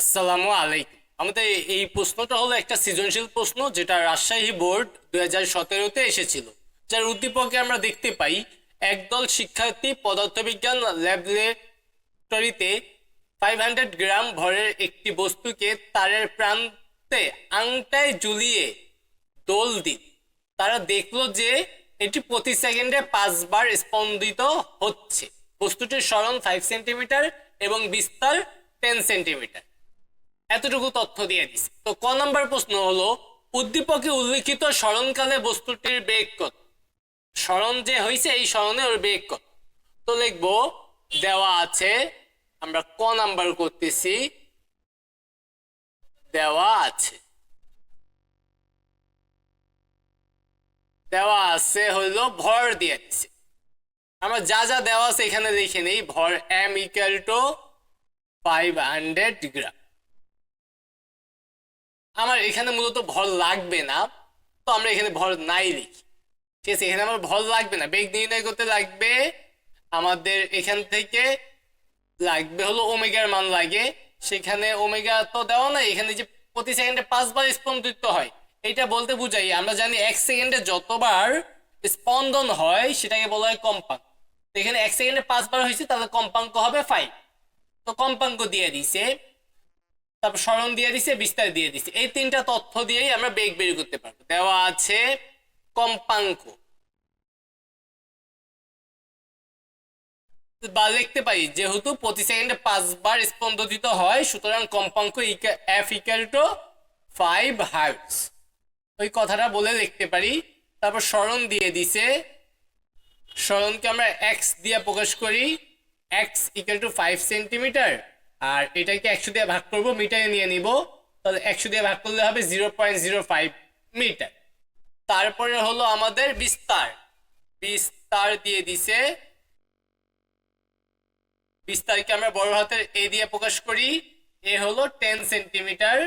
আসসালামু আলাইকুম। আমাদের এই প্রশ্নটা হলো একটা সৃজনশীল প্রশ্ন যেটা রাজশাহী বোর্ড দুই হাজার সতেরোতে এসেছিল, যার উদ্দীপকে আমরা দেখতে পাই। একদল শিক্ষার্থী পদার্থবিজ্ঞান ল্যাবরেটরিতে ফাইভ হান্ড্রেড গ্রাম ভরের একটি বস্তুকে তারের প্রান্তে আংটায় ঝুলিয়ে দোল দিন তারা দেখল যে এটি প্রতি সেকেন্ডে পাঁচবার স্পন্দিত হচ্ছে। বস্তুটির সরণ ফাইভ সেন্টিমিটার এবং বিস্তার টেন সেন্টিমিটার এতটুকু তথ্য দিয়ে দিছে তো ক নম্বর প্রশ্ন হলো, উদ্দীপকে উল্লিখিত স্মরণকালে বস্তুটির বেগ কত? স্মরণ যে হয়েছে এই স্মরণে ওর বেগ কত? তো লিখব, দেওয়া আছে, আমরা ক নাম্বার করতেছি, দেওয়া আছে। দেওয়া আছে হইল ভর দিয়ে দিছে। আমরা যা যা দেওয়া আছে এখানে লিখে নেই, ভর M equal to five hundred gram আমার এখানে মূলত ভর লাগবে না, তো আমরা এখানে ভর নাই লিখি। ঠিক আছে, এখানে আমার ভর লাগবে না। বেগ নির্ণয় করতে লাগবে, আমাদের এখান থেকে লাগবে হলো ওমেগার মান লাগে। সেখানে ওমেগা তো দেওয়া নাই, এখানে যে প্রতি সেকেন্ডে পাঁচবার স্পন্দিত হয়, এটা বলতে বুঝাই, আমরা জানি এক সেকেন্ডে যতবার স্পন্দন হয়, সেটাকে বলা হয় কম্পাঙ্ক। এখানে এক সেকেন্ডে পাঁচবার হয়েছে, তাহলে কম্পাঙ্ক হবে ফাইভ তো কম্পাঙ্ক দিয়ে দিছে। তারপর স্মরণ দিয়ে দিছে, বিস্তার দিয়ে দিছে। এই তিনটা তথ্য দিয়েই আমরা বেগ বের করতে পারব। দেওয়া আছে কম্পাঙ্ক। বা লিখতে পারি, যেহেতু প্রতি সেকেন্ডে পাঁচবার স্পন্দদিত হয়, সুতরাং কম্পাঙ্ক F equal to five hertz ওই কথাটা বলে লিখতে পারি। তারপর স্মরণ দিয়ে দিছে। স্মরণকে আমরা এক্স দিয়ে প্রকাশ করি। X equal to five centimetre আর এটাকে একশো দিয়ে ভাগ করব, মিটারে নিয়ে নিব। তাহলে একশো দিয়ে ভাগ করলে হবে zero point zero five metre. তারপরে হলো আমাদের বিস্তার। বিস্তার দিয়ে দিছে। বিস্তারকে আমরা বড় হাতের এ দিয়ে প্রকাশ করি। এ হলো টেন সেন্টিমিটার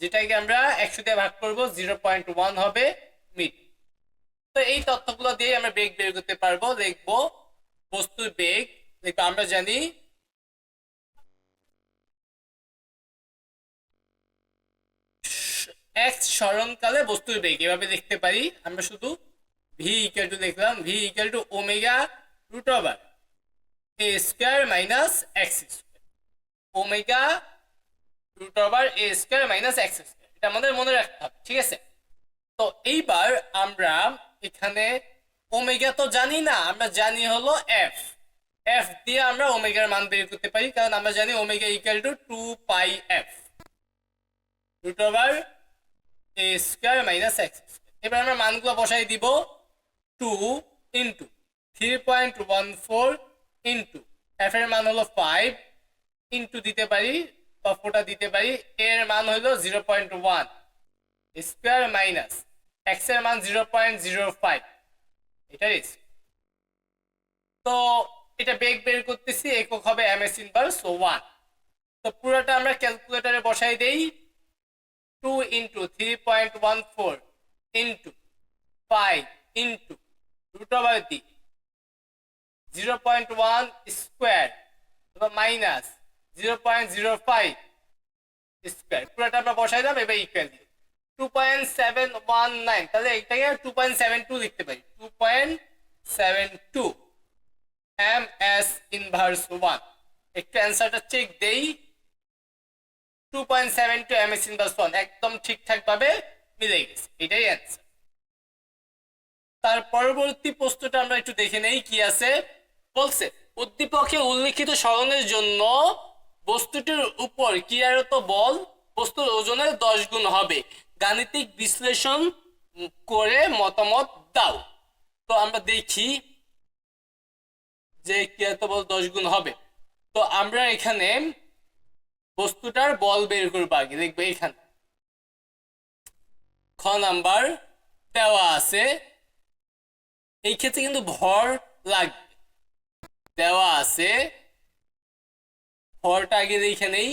যেটাকে আমরা একশো দিয়ে ভাগ করব, জিরো পয়েন্ট ওয়ান হবে মিটার। তো এই তথ্যগুলো দিয়ে আমরা বেগ বের করতে পারব। লিখব বস্তুর বেগ। লিখব আমরা জানি এক্স স্মরণকালে বস্তুর বেগ। এভাবে দেখতে পারি। আমরা শুধু ভি ইকুয়াল টু দেখলাম। V equal to omega root over A square minus X square omega root over A square minus X square এটা আমাদের মনে রাখতে হবে, ঠিক আছে? তো এইবার আমরা এখানে ওমেগা তো জানি না, আমরা জানি হলো এফ এফ দিয়ে আমরা ওমেগার মান বের করতে পারি, কারণ আমরা জানি omega equal to two pi F root over A square minus X এবার আমরা মানগুলো বসাই দিব two into three point one four into F এর মান হলো ফাইভ ইন্টু দিতে পারি বা ফোরটা দিতে পারি এর মান হলো zero point one square minus এক্সের মান জিরো পয়েন্ট জিরো ফাইভ। এটাই তো এটা বেগ বের করতেছি, একক হবে এম এস ইনভার্স ওয়ান। তো পুরোটা আমরা ক্যালকুলেটারে বসাই দেই। Two into three point one four into five into root over the zero point one square minus zero point zero five square পুরোটা আমরা বসাই দাম, এবার ইকুয়াল দিয়ে। Two point seven one nine তাহলে এটাকে টু পয়েন্ট সেভেন টু লিখতে পারি। Two point seven two M S inverse one একটু অ্যান্সারটা চেক দেই। একদম ঠিকঠাক ভাবে মিলে গেছে, এটাই অ্যান্সার তার পরবর্তী প্রশ্নটা আমরা একটু দেখে নেই, কি আছে? বলছে, উদ্দীপকে উল্লিখিত জন্য বস্তুটির উপর ক্রিয়ারত বল বস্তুর ওজনের দশ গুণ হবে। গাণিতিক বিশ্লেষণ করে মতামত দাও। তো আমরা দেখি যে ক্রিয়ারত বল দশ গুণ হবে। তো আমরা এখানে বস্তুটার বল বের করব আগে, দেখবে এখানে। খ নাম্বার দেওয়া আছে, এই ক্ষেত্রে কিন্তু ভর লাগবে। দেওয়া আছে, ভরটা আগে দেখে নেই।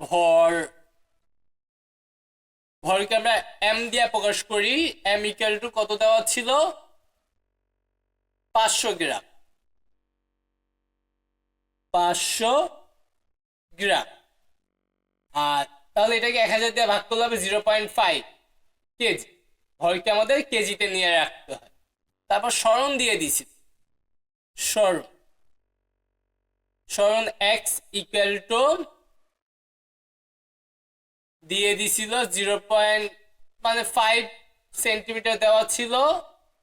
ভর, ভরকে আমরা এম দিয়ে প্রকাশ করি এম ইকুয়াল টু কত দেওয়া ছিল? পাঁচশো গ্রাম। পাঁচশো গ্রাম। আর তাহলে এটাকে এক হাজার দিয়ে ভাগ করলে হবে জিরো পয়েন্ট ফাইভ কেজি। ভরকে আমাদের কেজিতে নিয়ে রাখতে হয়। তারপর স্মরণ দিয়ে দিছি। স্মরণ স্মরণ এক্স ইকুয়াল টু দিয়ে দিছিল জিরো পয়েন্ট মানে ফাইভ সেন্টিমিটার দেওয়া ছিল।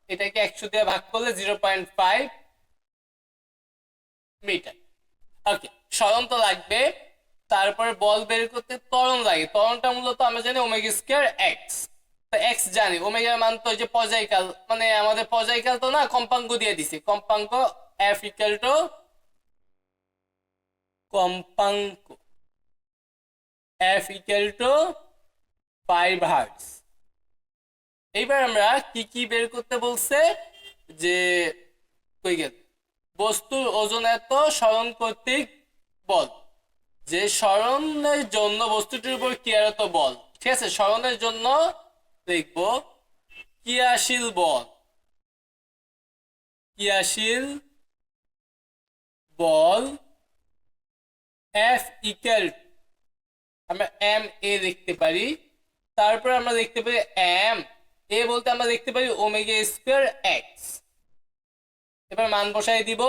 এটাকে একশো দিয়ে ভাগ করলে zero point five metre okay স্মরণ তো লাগবে, তারপরে বল বের করতে ত্বরণ লাগে। ত্বরণটা মূলত আমরা জানি ওমেগা স্কোয়ার এক্স তো এক্স জানি ওমেগার মান তো যে পর্যায়কাল মানে আমাদের পর্যায়কাল তো না, কম্পাঙ্ক দিয়ে দিছে। কম্পাঙ্ক এফ ইকুয়াল টু কম্পাঙ্ক F equal to five hertz এইবার আমরা কি কি বের করতে বলছে? যে, কই গেল? বস্তুর ওজন এত স্মরণ কর্তৃক বল। যে স্মরণের জন্য বস্তুটির উপর ক্রিয়ারত বল। ঠিক আছে স্মরণের জন্য দেখব ক্রিয়াশীল বল। ক্রিয়াশীল বল এফ ইকুয়াল আমরা এম এ দেখতে পারি। তারপর আমরা দেখতে পারি এম এ বলতে আমরা দেখতে পারি ওমেগা স্কোয়ার এক্স এবার মান বসাই দিব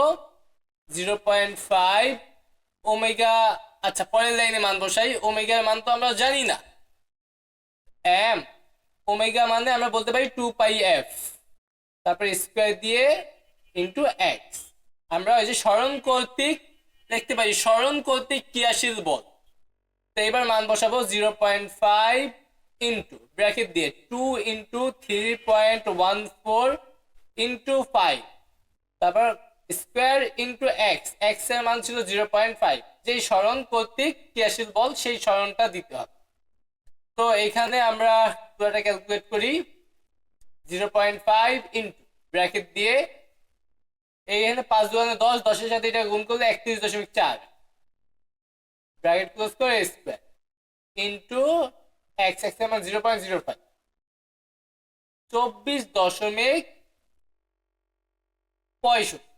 জিরো পয়েন্ট ফাইভ ওমেগা আচ্ছা পরের লাইনে মান বসাই ওমেগার মান তো আমরা জানি না। এম ওমেগা মানে আমরা বলতে পারি টু পাই এফ তারপরে স্কোয়ার দিয়ে ইন্টু এক্স আমরা ওই যে স্মরণ কর্তৃক দেখতে পারি, স্মরণ কর্তৃক ক্রিয়াশীল বল। তো এবার মান বসাবো zero point five into bracket দিয়ে two into three point one four into five তারপর স্কোয়ার ইন্টু এক্স এক্সের মান ছিল জিরো পয়েন্ট ফাইভ যেই স্মরণ কর্তৃক ক্রিয়াশীল বল সেই স্মরণটা দিতে হবে। তো এখানে আমরা পুরোটা ক্যালকুলেট করি zero point five into bracket দিয়ে এইখানে পাঁচ দুয়ানে দশ, দশের সাথে এটা গুণ করলে একত্রিশ দশমিক চার। ব্র্যাকেট ক্লোজ করে স্কোয়ার ইন্টু এক্স এক্সের মান জিরো পয়েন্ট জিরো ফাইভ চব্বিশ দশমিক পঁয়ষট্টি।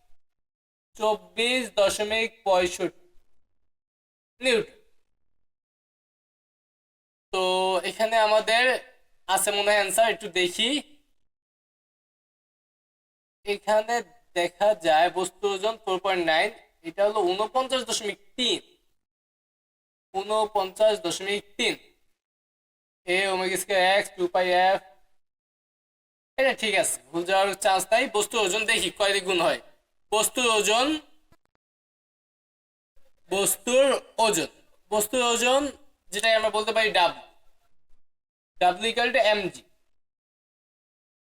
চব্বিশ দশমিক পঁয়ষট্টি। নিউটন। তো এখানে আমাদের আছে মনে হয় অ্যান্সার একটু দেখি। এখানে দেখা যায় বস্তু ওজন ফোর পয়েন্ট নাইন এটা হলো উনপঞ্চাশ দশমিক তিন। উনপঞ্চাশ দশমিক তিন। A omega X two pi F এটা ঠিক আছে। ভুল যাওয়ার চান্স নাই। বস্তুর ওজন দেখি কয় গুণ হয়? বস্তুর ওজন বস্তুর ওজন। বস্তুর ওজন যেটা আমরা বলতে পারি W W equal to M G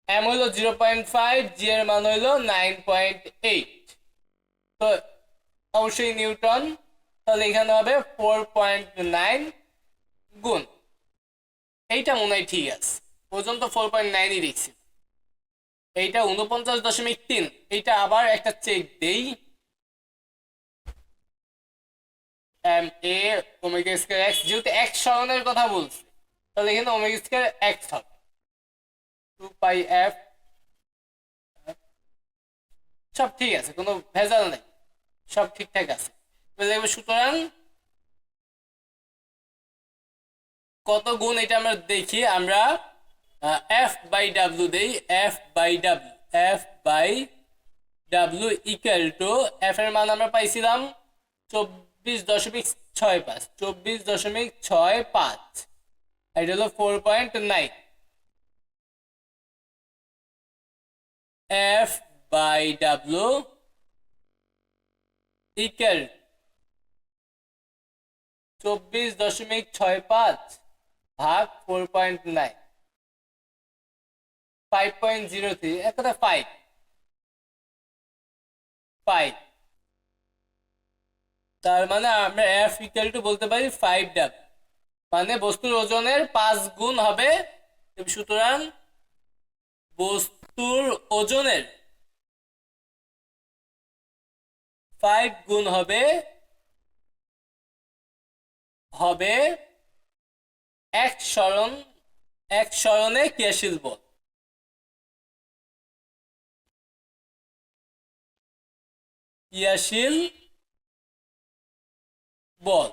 M হইল জিরো পয়েন্ট ফাইভ জি এর মান হইল নাইন পয়েন্ট এইট তো অবশ্যই নিউটন, তাহলে এখানে হবে ফোর পয়েন্ট নাইন গুণ। এইটা মনে হয় ঠিক আছে। ওজন তো ফোর পয়েন্ট নাইনই দেখছি। এইটা উনপঞ্চাশ দশমিক তিন। এইটা আবার একটা চেক দেই। কথা বলছে, তাহলে এখানে সব ঠিক আছে, কোনো ভেজাল নেই, সব ঠিকঠাক আছে। সুতরাং কত গুণ এটা আমরা দেখি, আমরা এফ বাই ডাব্লিউ দেই F by W F by W equal to F এর মান আমরা পাইছিলাম চব্বিশ দশমিক ছয় পাঁচ, চব্বিশ দশমিক ছয় পাঁচ। এটা হলো four point nine F by W equal চব্বিশ দশমিক ছয় পাঁচ ভাগ four point nine five point zero three five তার মানে আমরা এফ ইকুয়াল টু বলতে পারি ফাইভ ডাব মানে বস্তুর ওজনের পাঁচ গুণ হবে, সুতরাং বস্তুর ওজনের ফাইভ গুণ হবে হবে এক স্মরণ, এক স্মরণে ক্রিয়াশীল বল ক্রিয়াশীল বল।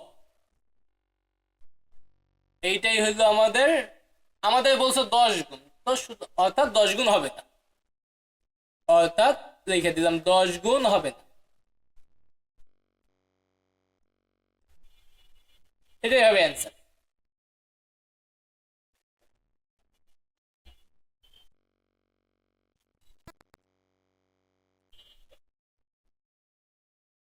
এইটাই হলো আমাদের আমাদের বলছে দশ গুণ, তো অর্থাৎ দশ গুণ হবে না। অর্থাৎ লিখে দিলাম দশ গুণ হবে না। এটাই হবে অ্যান্সার